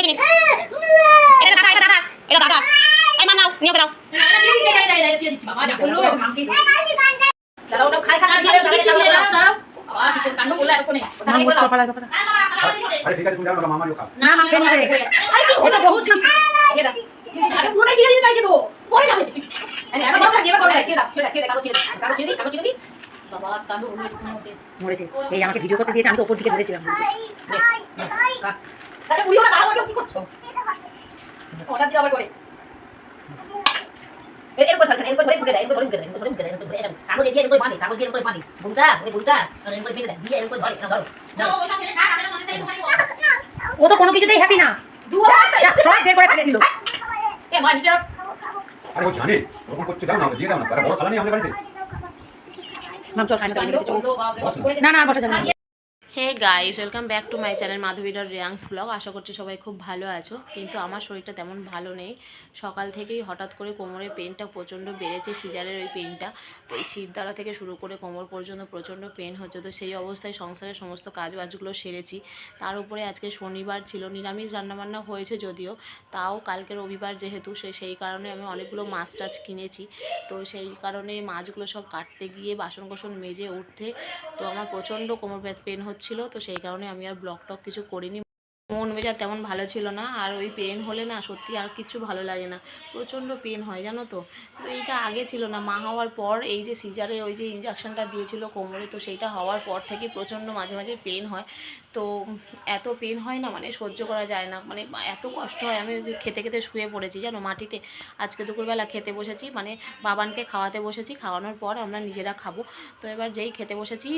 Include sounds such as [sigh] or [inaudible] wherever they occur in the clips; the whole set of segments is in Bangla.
এটা দাদা এটা দাদা এটা দাদা এই মা নাও নিয়ে দাও। মরেছে। এই আমাকে ভিডিও করতে দিয়েছে আমি তো ওপর দিকে ধরেছিলাম। আরে, উড়িও না, দাঁড়াও, কি করছ? ওটা দিয়ে আবার করে। ঢুকে দেয়, ঢুকে দেয়, ঢুকে দেয়। কাগজ দিয়ে বাঁধে, কাগজ দিয়ে বাঁধে। বুলটা, ওই বুলটা, ফেলে দেয়, দিয়ে ধরে, ধরো। ও তো কোনো কিছুতেই হ্যাপি না যা, সব বের করে ফেলে দিল এ, মা, নিচে আরে ও জানে ওরকম করছে দাও না দিয়ে দাও না তারা বড় আমাদের বাড়িতে চল না না আর যাবে না hey guys welcome back to my channel মাধবীর রিয়াংস ব্লগ আশা করছি সবাই খুব ভালো আছো। কিন্তু আমার শরীরটা তেমন ভালো নেই। সকাল থেকেই হঠাৎ করে কোমরের পেনটা প্রচণ্ড বেড়েছে, সিজারের ওই পেনটা তো এই শিরদাঁড়া থেকে শুরু করে কোমর পর্যন্ত প্রচণ্ড পেন হচ্ছে। তো সেই অবস্থায় সংসারের সমস্ত কাজ বাজগুলো সেরেছি। তার উপরে আজকে শনিবার ছিল, নিরামিষ রান্নাবান্না হয়েছে যদিও। তাও কালকে রবিবার যেহেতু, সে সেই কারণে আমি অনেকগুলো মাছ টাছ কিনেছি। তো সেই কারণে মাছগুলো সব কাটতে গিয়ে বাসন কোসন মেজে উঠতে তো আমার প্রচণ্ড কোমর পেন হচ্ছিল তো সেই কারণে আমি আর ব্লগ টক কিছু করিনি। মেজাজ তেমন ভালো ছিল না, আর ওই পেন হলে না সত্যি আর কিচ্ছু ভালো লাগে না। প্রচণ্ড পেন হয়, জানো তো? তো এইটা আগে ছিল না, মা হওয়ার পর এই যে সিজারের ওই যে ইঞ্জেকশনটা দিয়েছিল কোমরে, তো সেইটা হওয়ার পর থেকে প্রচণ্ড মাঝে মাঝে পেন হয়। তো এত পেন হয় না মানে সহ্য করা যায় না মানে এত কষ্ট হয়। আমি খেতে খেতে শুয়ে পড়েছি, জানো, মাটিতে। আজকে দুপুরবেলা খেতে বসেছি মানে বাবানকে খাওয়াতে বসেছি, খাওয়ানোর পর আমরা নিজেরা খাব। তো এবার যেই খেতে বসেছি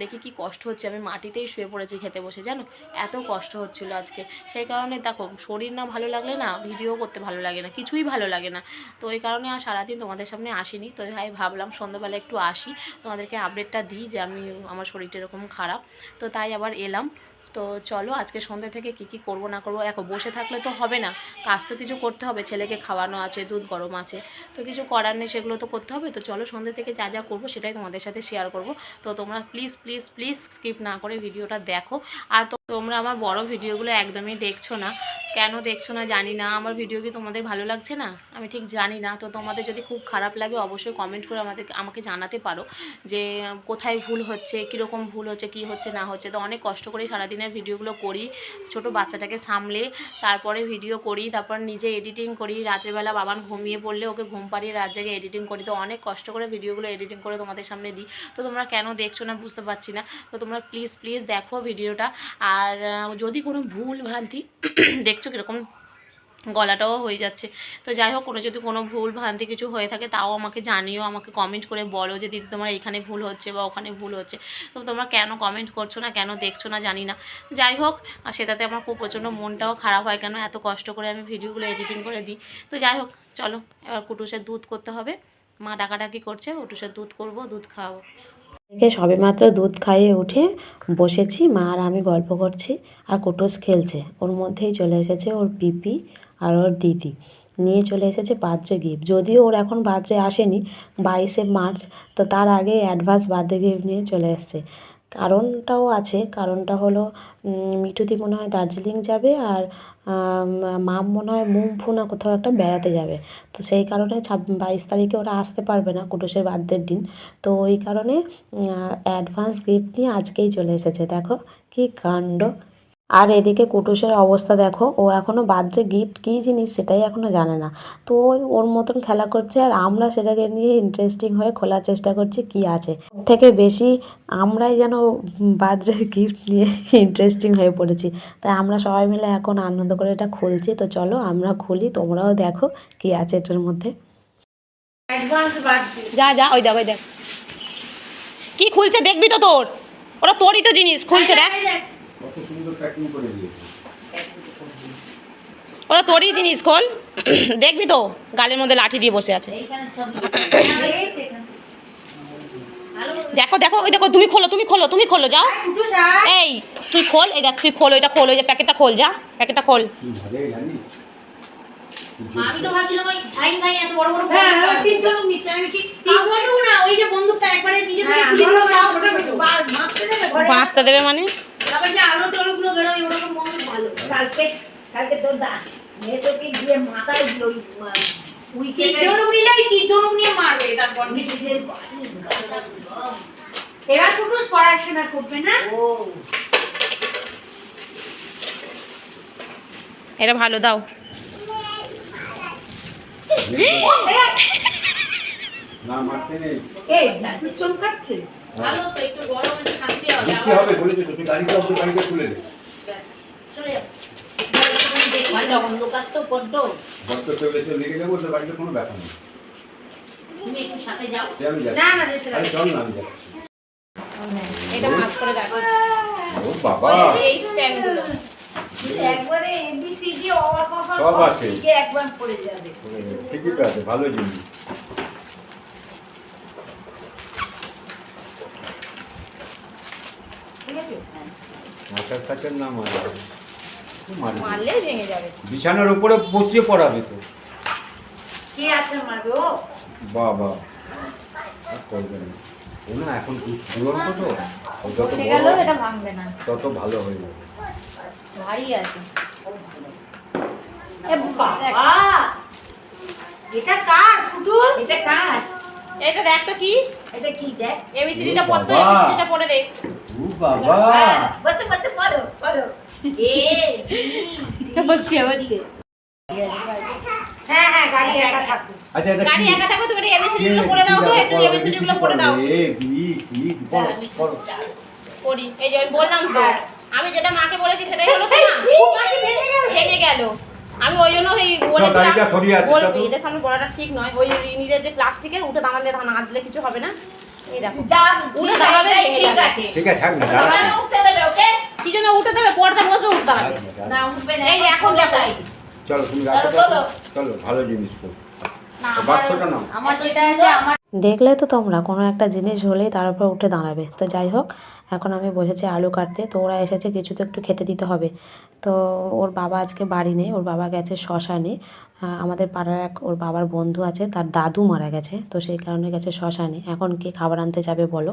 দেখি কি কষ্ট হচ্ছে। আমি মাটিতেই শুয়ে পড়েছি খেতে বসে, জানো? এত কষ্ট হচ্ছিল আজকে। সেই কারণে দেখো, শরীর না ভালো লাগলে না ভিডিও করতে ভালো লাগে না, কিছুই ভালো লাগে না। তো এই কারণে আর সারাদিন তোমাদের সামনে আসিনি। তো ভাই ভাবলাম সন্ধ্যাবেলা একটু আসি। তোমাদেরকে আপডেটটা দিই যে আমি, আমার শরীরটা এরকম খারাপ। তো তাই আবার এলাম। তো চলো আজকে সন্ধ্যে থেকে কি কি করব না করব এখন বসে থাকলে তো হবে না, কাজ তো কিছু করতে হবে, ছেলেকে খাওয়ানো আছে, দুধ গরম আছে, তো কিছু করার নেই, সেগুলো তো করতে হবে, তো চলো সন্ধ্যে থেকে যা যা করব সেটাই তোমাদের সাথে শেয়ার করব, তো তোমরা প্লিজ প্লিজ প্লিজ স্কিপ না করে ভিডিওটা দেখো, আর তোমরা আমার বড় ভিডিওগুলো একদমই দেখছ না কেন দেখছ না জানি না। আমার ভিডিও কি তোমাদের ভালো লাগছে না? আমি ঠিক জানি না। তো তোমাদের যদি খুব খারাপ লাগে অবশ্যই কমেন্ট করে আমাদের, আমাকে জানাতে পারো যে কোথায় ভুল হচ্ছে, কীরকম ভুল হচ্ছে, কি হচ্ছে, না হচ্ছে। তো অনেক কষ্ট করে সারাদিনের ভিডিওগুলো করি, ছোট বাচ্চাটাকে সামলে, তারপরে ভিডিও করি, তারপর নিজে এডিটিং করি রাত্রেবেলা বাবান ঘুমিয়ে পড়লে ওকে ঘুম পাড়িয়ে রাত জায়গায় এডিটিং করি। তো অনেক কষ্ট করে ভিডিওগুলো এডিটিং করে তোমাদের সামনে দিই। তো তোমরা কেন দেখছ না বুঝতে পারছি না। তো তোমরা প্লিজ প্লিজ দেখো ভিডিওটা আর যদি কোনো ভুল ভ্রান্তি [coughs] দেখছ কীরকম গলাটাও হয়ে যাচ্ছে। তো যাই হোক, কোনো যদি কোনো ভুল ভ্রান্তি কিছু হয়ে থাকে, তাও আমাকে জানিও, আমাকে কমেন্ট করে বলো যে, দিদি, তোমার এখানে ভুল হচ্ছে বা ওখানে ভুল হচ্ছে। তো তোমরা কেন কমেন্ট করছ না, কেন দেখছ না, জানি না। যাই হোক সেটাতে আমার খুব প্রচণ্ড মনটাও খারাপ হয়, কেন এত কষ্ট করে আমি ভিডিওগুলো এডিটিং করে দিই। তো যাই হোক, চলো, এবার কুটুসের দুধ করতে হবে। মা ডাকাডাকি করছে কুটুসের দুধ করব, দুধ খাওয়াবো। থেকে সবেমাত্র দুধ খাইয়ে উঠে বসেছি। মা আর আমি গল্প করছি আর কোটোস খেলছে। ওর মধ্যেই চলে এসেছে ওর পিপি আর ওর দিদি। নিয়ে চলে এসেছে বার্থডে গিফট। যদিও ওর এখন বার্থডে আসেনি, বাইশে মার্চ, তো তার আগে অ্যাডভান্স বার্থডে গিফট নিয়ে চলে এসছে। কারণটাও আছে। কারণটা হলো মিঠুদি মনে হয় দার্জিলিং যাবে আর মাম মনে হয় মুম্ফু না কোথাও একটা বেড়াতে যাবে। তো সেই কারণে ছাব, বাইশ তারিখে ওরা আসতে পারবে না কুটুসের বার্থডের দিন। তো ওই কারণে অ্যাডভান্স গিফট নিয়ে আজকেই চলে এসেছে। দেখো কী কাণ্ড। আর এদিকে কুটুসের অবস্থা দেখো, ও এখনও বার্থডে গিফট কী জিনিস সেটাই এখনও জানে না। তো ওর মতন খেলা করছে আর আমরা সেটাকে নিয়ে ইন্টারেস্টিং হয়ে খোলার চেষ্টা করছি কি আছে। থেকে বেশি আমরাই যেন বার্থডে গিফট নিয়ে ইন্টারেস্টিং হয়ে পড়েছি। তাই আমরা সবাই মিলে এখন আনন্দ করে এটা খুলছি। তো চলো আমরা খুলি, তোমরাও দেখো কি আছে এটার মধ্যে। যা যা, ওই দেখ ওই দেখ। কি খুলছে দেখবি তো তোর? ওরা তোরই তো জিনিস, খুলছে দেখ। কত সুন্দর প্যাকিং করে দিয়েছে। ওরা তোরই জিনিস খোল। দেখবি তো গালের মধ্যে লাঠি দিয়ে বসে আছে। দেখো দেখো ওই দেখো তুমি খোলো তুমি খোলো তুমি খোলো যাও। এই তুই খোল এই দেখ তুই খোল ওইটা খোল ওই যে প্যাকেটটা খোল যা প্যাকেটটা খোল। আমি তো ভাবছিলাম ওই ঠাই ঠাই এত বড় বড় হ্যাঁ। হ্যাঁ, নিচে, আমি কি- না ওই যে বন্দুকটা একবারে নিজে থেকে হ্যাঁ, ঘরে? বাঁচতে দেবে মানে? তারপর যে আলো টালোগুলো বেরোয় ওরকম ভালো। কালকে কালকে তোর দা গিয়ে মাথায় ওই পড়াশোনা করবে না? ও। এটা ভালো দাও। না মারতে নেই। এই তুই চমকাচ্ছে ভালো তো একটু গরম শান্তি হবে। বৃষ্টি হবে বলেছ তো তুই গাড়িটা ওপরে গাড়িটা খুলে দে চলে যাও। ভালো অন্ধকার তো বড্ড। বর্ত চলেছে লেগে যাব তো গাড়িতে কোনো ব্যাপার নেই। তুমি একটু সাথে যাও। আমি যাচ্ছি। না না যেতে আরে চল না আমি যাচ্ছি। এটা ভাগ করে রাখো ও বাবা। এই স্ট্যান্ডগুলো। একবারে এবিসিডি অর বাবা সব আছে। একবার পড়ে যাবে। ঠিকই তো আছে ভালো জিনিস। মাথার কাছের না মারা? মারবে। মারলে ভেঙে যাবে। বিছানার উপরে বসিয়ে পড়াবে তো। কে আছে মারবে ও? বাবা। করবে না। ও না এখন দুরন্ত তো। যত গেল এটা ভাঙবে না। তত ভালো হয়ে যাবে। ভারী আছে। এ বাবা! এটা কার? কুটুর এটা কার? এটা দেখ তো কি? এটা কি দেখ? এবিসিডিটা পড় তো। এবিসিডিটা পড়ে দে ও বাবা। বসে বসে পড়ো পড়ো। এ [laughs] হচ্ছে হচ্ছে। হ্যাঁ হ্যাঁ গাড়ি একা থাকবে আচ্ছা এটা গাড়ি একা থাকো তুমি এবিসিডি গুলো পড়ে দাও তো একটু পড়ো, এবিসিডি গুলো পড়ে দাও। এ বি সি পড়ো পড়ো। পড়ি এই যে আমি বললাম তো আমি যেটা মাকে বলেছি সেটাই হলো তো না? ভেঙে গেল। আমি ওই জন্য ওই বলেছিলাম গাড়িটা সরিয়ে আছে, বল- চলো। এদের সামনে বলাটা ঠিক নয়। ওই নিজের যে প্লাস্টিকের উঠে দাঁড়ালে নাচলে কিছু হবে না। এই দেখো। উঠে দাঁড়াবে ঠিক আছে। ঠিক থাক না ওকে? কি জন্য উঠে দেবে? পর্দা বসে উঠতে হবে। না উঠবে না এই এখন দেখো। চলো তুমি রাখো চলো, ভালো জিনিস তো দেখলে তো তোমরা কোনো একটা জিনিস হলেই তার উপর উঠে দাঁড়াবে। তো যাই হোক এখন আমি বসেছি আলু কাটতে তো ওরা এসেছে কিছু তো একটু খেতে দিতে হবে। তো ওর বাবা আজকে বাড়ি নেই ওর বাবা গেছে শ্মশানে আমাদের পাড়ার এক ওর বাবার বন্ধু আছে তার দাদু মারা গেছে তো সেই কারণে গেছে শ্মশানে এখন কে খাবার আনতে যাবে বলো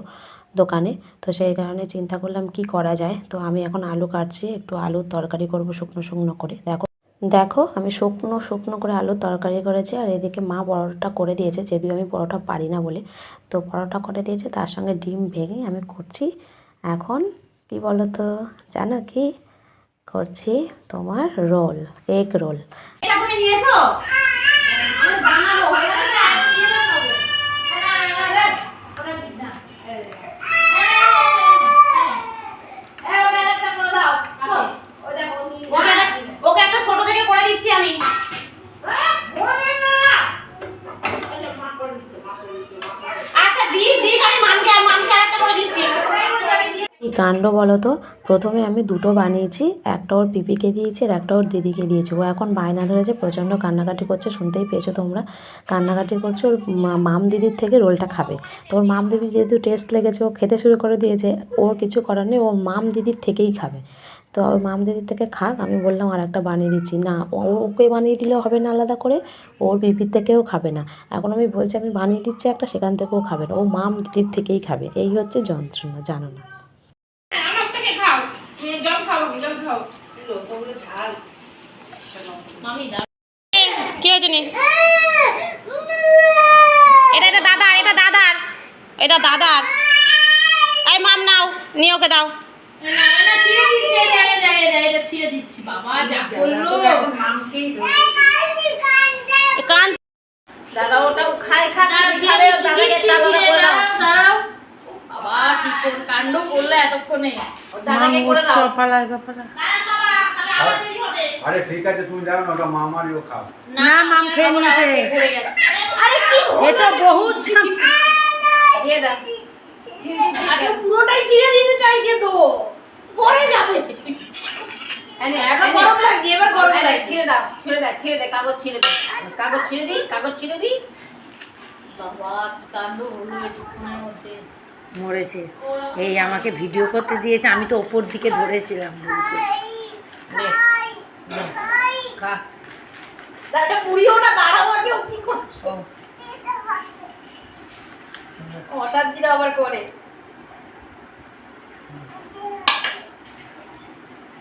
দোকানে? তো সেই কারণে চিন্তা করলাম কি করা যায়। তো আমি এখন আলু কাটছি একটু আলুর তরকারি করব শুকনো শুকনো করে। দেখো দেখো, আমি শুকনো শুকনো করে আলু তরকারি করেছি আর এদিকে মা পরোটা করে দিয়েছে, যদিও আমি পরোটা পারি না বলে। তো পরোটা করে দিয়েছে, তার সঙ্গে ডিম ভেঙে আমি করছি। এখন কি বলো তো জানো কি? করছি তোমার রোল এগ রোল নিয়েছো ওকে একটা- ওকে একটা ছোট থেকে করে দিচ্ছি আচ্ছা আমি কাণ্ড বলো তো? প্রথমে আমি দুটো বানিয়েছি, একটা ওর পিপিকে দিয়েছি আর একটা ওর দিদিকে দিয়েছি। ও এখন বায়না ধরেছে, প্রচণ্ড কান্নাকাটি করছে, শুনতেই পেয়েছ তোমরা। কান্নাকাটি করছে ওর মাম দিদির থেকে রোলটা খাবে। তো ওর মাম দিদি যেহেতু টেস্ট লেগেছে, ও খেতে শুরু করে দিয়েছে, ওর কিছু করার নেই ওর মাম দিদির থেকেই খাবে। তো ওই মাম দিদির থেকে খাক আমি বললাম আর একটা বানিয়ে দিচ্ছি। না ও- ওকে বানিয়ে দিলে হবে না আলাদা করে ওর পিপির থেকেও খাবে না। এখন আমি বলছি আমি বানিয়ে দিচ্ছি একটা সেখান থেকেও খাবে না। ও মাম দিদির থেকেই খাবে। এই হচ্ছে যন্ত্রণা জানো না। কি হয়েছে নি? এটা এটা দাদার এটা দাদার। এটা দাদার। এই মাম নাও নিয়ে ওকে দাও। আরে ঠিক আছে তুমি যাও না ওটা মামারিও খাও। না মাম খেয়ে নিয়েছে। আরে কি এ তো বহুত ঝাম দিয়ে দাও আরে পুরোটাই চিড়ে দিতে চাইছে তো পড়ে যাবে আরে এবার গরম লাগছে এবার গরম লাগছে ছিঁড়ে দাও ছিঁড়ে দাও ছিঁড়ে দে কাগজ ছিঁড়ে দে কাগজ ছিঁড়ে দিই কাগজ ছিঁড়ে দিই। বাবা কাণ্ড হলো এতক্ষণের মধ্যে। মরেছে। এই আমাকে ভিডিও করতে দিয়েছে আমি তো ওপর দিকে ধরেছিলাম অশান্তিটা আবার করে।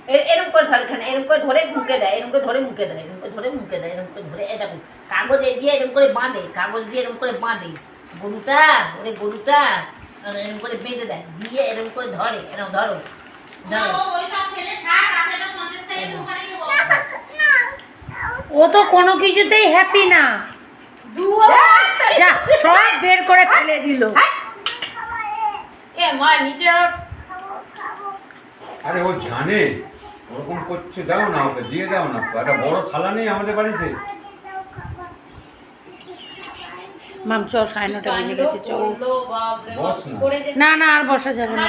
এরকম করে ধরে এখানে এরকম করে ধরে মুখে দেয় এরকম করে ধরে মুখে দেয় এরকম করে ধরে মুখে দেয় এরকম করে ধরে এরকম কাগজ দিয়ে এরকম করে বাঁধে কাগজ দিয়ে এরকম করে বাঁধে গরুটা ওরে গরুটা আর এরকম করে বেঁধে দেয় দিয়ে এরকম করে ধরে এরকম ধরো ধরো। ও তো কোনো কিছুতেই হ্যাপি না। সব বের করে ফেলে দিল। এ মা নিচে আরে ও জানে। ওরকম করছে দাও না ওকে দিয়ে দাও না। একটা বড় থালা নেই আমাদের বাড়িতে। মাম চ সাড়ে নটা বেজে গেছে চ না। না আর বসা যাবে না।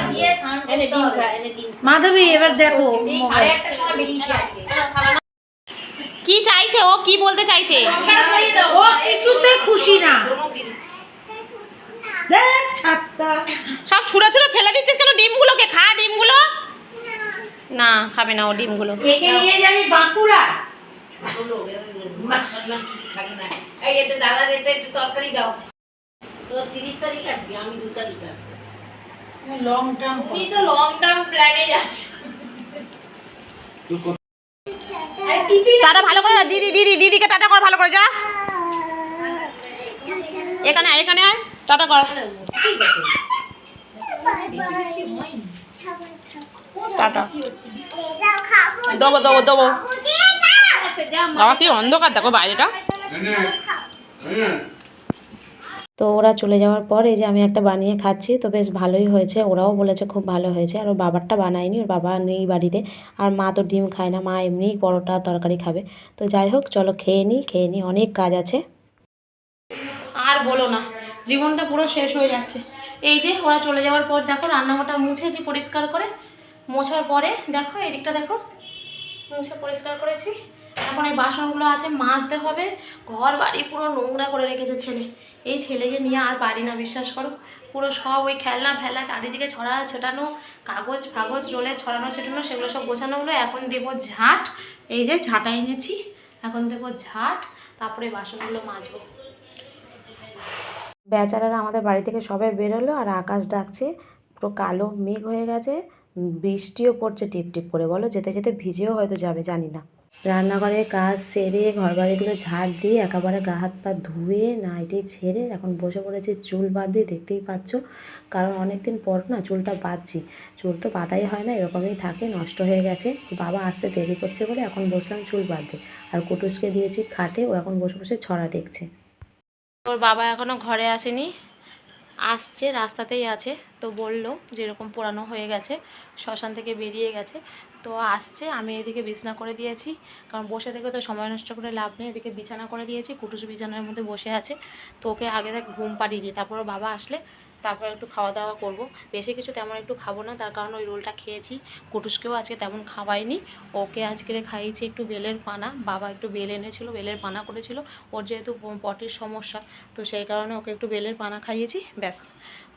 খা ডিম মাধবী এবার দেখো কি চাইছে ও? কি বলতে চাইছে? ও কিছুতে খুশি না। [laughs] সব ছুঁড়ে ছুঁড়ে ফেলে দিচ্ছিস কেন? ডিমগুলোকে খা ডিমগুলো। না খাবে না ও ডিমগুলো। একে নিয়ে যাবি বাঁকুড়া। এই এতে দাদা এতে একটু তরকারি দাও। তো তিরিশ তারিখ আসবি আমি দু তারিখ আসব। লং টার্ম তুমি তো লং টার্ম প্ল্যানে যাচ্ছ। টাটা ভালো করে যা, দিদি দিদি দিদিকে টাটা কর ভালো করে যা। এখানে আয় এখানে আয় টাটা কর। টাটা। দেবো দেবো দেবো। বাবা কি অন্ধকার দেখো বাইরেটা। তো ওরা চলে যাওয়ার পর এই যে আমি একটা বানিয়ে খাচ্ছি তো বেশ ভালোই হয়েছে। ওরাও বলেছে খুব ভালো হয়েছে আর ওর বাবারটা বানায়নি ওর বাবা নেই বাড়িতে। আর মা তো ডিম খায় না মা এমনিই পরোটা তরকারি খাবে। তো যাই হোক চলো খেয়ে নিই খেয়ে নিই অনেক কাজ আছে। আর বলো না জীবনটা পুরো শেষ হয়ে যাচ্ছে। এই যে ওরা চলে যাওয়ার পর দেখো রান্নাঘরটা মুছেছি পরিষ্কার করে মোছার পরে দেখো, এদিকটা দেখো, মুছে পরিষ্কার করেছি। এখন এই বাসনগুলো আছে, মাজতে হবে। ঘর বাড়ি পুরো নোংরা করে রেখেছে ছেলে। এই ছেলেকে নিয়ে আর পারি না, বিশ্বাস করো। পুরো সব ওই খেলনা ফেলা চারিদিকে ছড়া, ছেটানো, কাগজ ফাগজ, রোলে ছড়ানো, ছেটানো, সেগুলো সব গোছানো হলো। এখন দেবো ঝাঁট। এই যে ঝাঁটা এনেছি। এখন দেবো ঝাঁট। তারপরে বাসনগুলো মাজবো। বেচারারা আমাদের বাড়ি থেকে সবাই বেরোলো আর আকাশ ডাকছে। পুরো কালো মেঘ হয়ে গেছে। বৃষ্টিও পড়ছে টিপ টিপ করে। বলো, যেতে যেতে ভিজেও হয়তো যাবে, জানি না। রান্নাঘরের কাজ সেরে ঘর বাড়িগুলো ঝাড় দিয়ে একেবারে গা হাত পা ধুয়ে নাইটি ছেড়ে এখন বসে পড়েছি চুল বাদ দিয়ে, দেখতেই পাচ্ছ। কারণ অনেক দিন পর না চুলটা বাঁধছি। চুল তো বাঁধাই হয় না, এরকমই থাকে, নষ্ট হয়ে গেছে। বাবা আসতে দেরি করছে বলে এখন বসলাম চুল বাঁধতে। আর কুটুসকে দিয়েছি খাটে, ও এখন বসে বসে ছড়া দেখছে। ওর বাবা এখনও ঘরে আসেনি। আসছে, রাস্তাতেই আছে। তো বলল যেরকম পোড়ানো হয়ে গেছে, শ্মশান থেকে বেরিয়ে গেছে। তো আসছে, আমি এদিকে বিছানা করে দিয়েছি। কারণ বসে থেকে তো সময় নষ্ট করে লাভ নেই, এদিকে বিছানা করে দিয়েছি, কুটুস বিছানার মধ্যে বসে আছে। তো ওকে আগে দেখ ঘুম পাড়িয়ে দিই তারপর বাবা আসলে তারপর একটু খাওয়া দাওয়া করব। বেশি কিছু তেমন একটু খাব না, তার কারণ ওই রোলটা খেয়েছি। কুটুসকেও আজকে তেমন খাওয়াইনি। ওকে আজকে খাইয়েছি একটু বেলের পানা। বাবা একটু বেল এনেছিল, বেলের পানা করেছিল। ওর যেহেতু পটের সমস্যা, তো সেই কারণে ওকে একটু বেলের পানা খাইয়েছি, ব্যাস।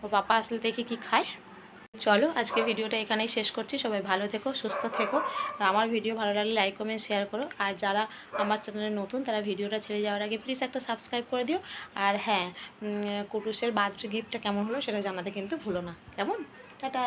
ওর বাপা আসলে দেখি কি খায়। চলো আজকে ভিডিওটা এখানেই শেষ করছি। সবাই ভালো থেকো, সুস্থ থেকো। আর আমার ভিডিও ভালো লাগলে লাইক, কমেন্ট, শেয়ার করো। আর যারা আমার চ্যানেলে নতুন, তারা ভিডিওটা ছেড়ে যাওয়ার আগে প্লিজ একটা সাবস্ক্রাইব করে দিও। আর হ্যাঁ কুটুসের বার্থডে গিফটটা কেমন হলো সেটা জানাতে কিন্তু ভুলো না। কেমন? টাটা!